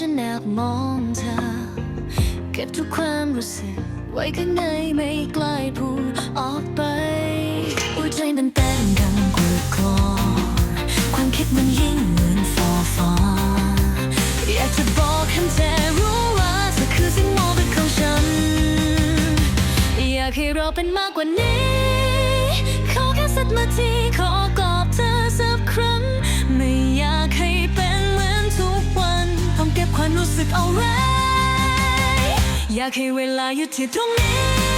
ฉันแอบมองเธอ เก็บทุกความรู้สึก ไว้ข้างในไม่กล้าพูดออกไป หัวใจมันเต้นดังกว่าคลอความคิดมันยิ่งเหมือนฟอฟออยากจะบอกให้เธอรู้ว่าเธอคือสิ่งโมเป็นของฉัน อยากให้เราเป็นมากกว่านี้ ขอแค่สักนาทีขอก อยากให้เวลาหยุดที่ตรงนี้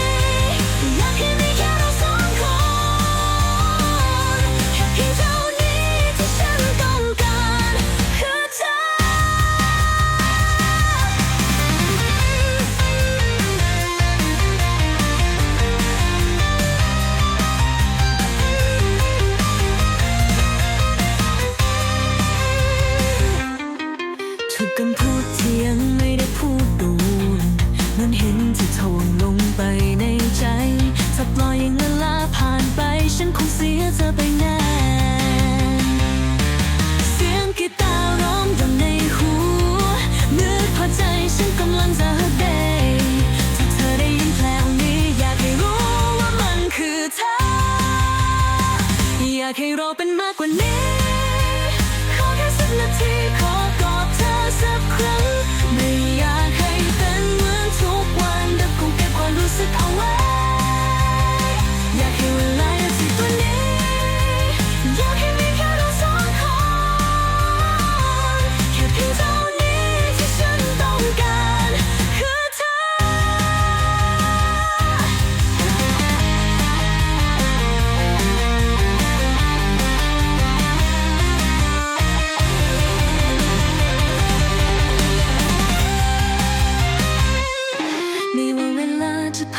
นคงเสียเธอไปแน่เสียงกีตาร์ร้องดังในหูนึกพอใจฉันกำลังจะเบถ้าเธอได้ยินเพลงนี้อยากให้รู้ว่ามันคือเธอ อยากให้เราเป็นมากกว่านี้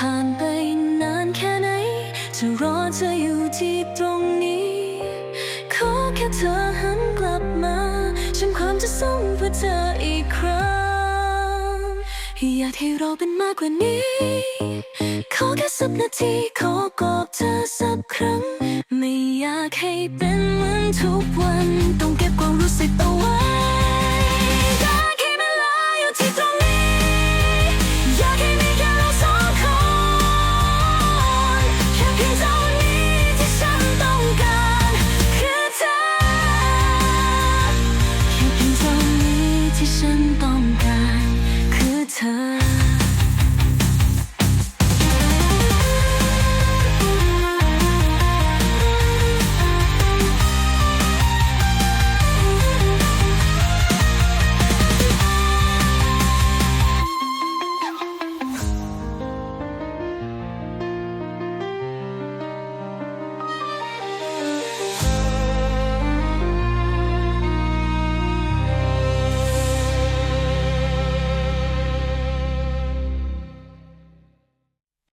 ผ่านไปนานแค่ไหน จะรอเธออยู่ที่ตรงนี้ ขอแค่เธอหันกลับมา ฉันความจะส่งเพื่อเธออีกครั้ง อยากให้เราเป็นมากกว่านี้ ขอแค่สักนาทีขอกอดเธอสักครั้ง ไม่อยากให้เป็นเหมือนทุกวัน ต้องเก็บความรู้สึกเอาไว้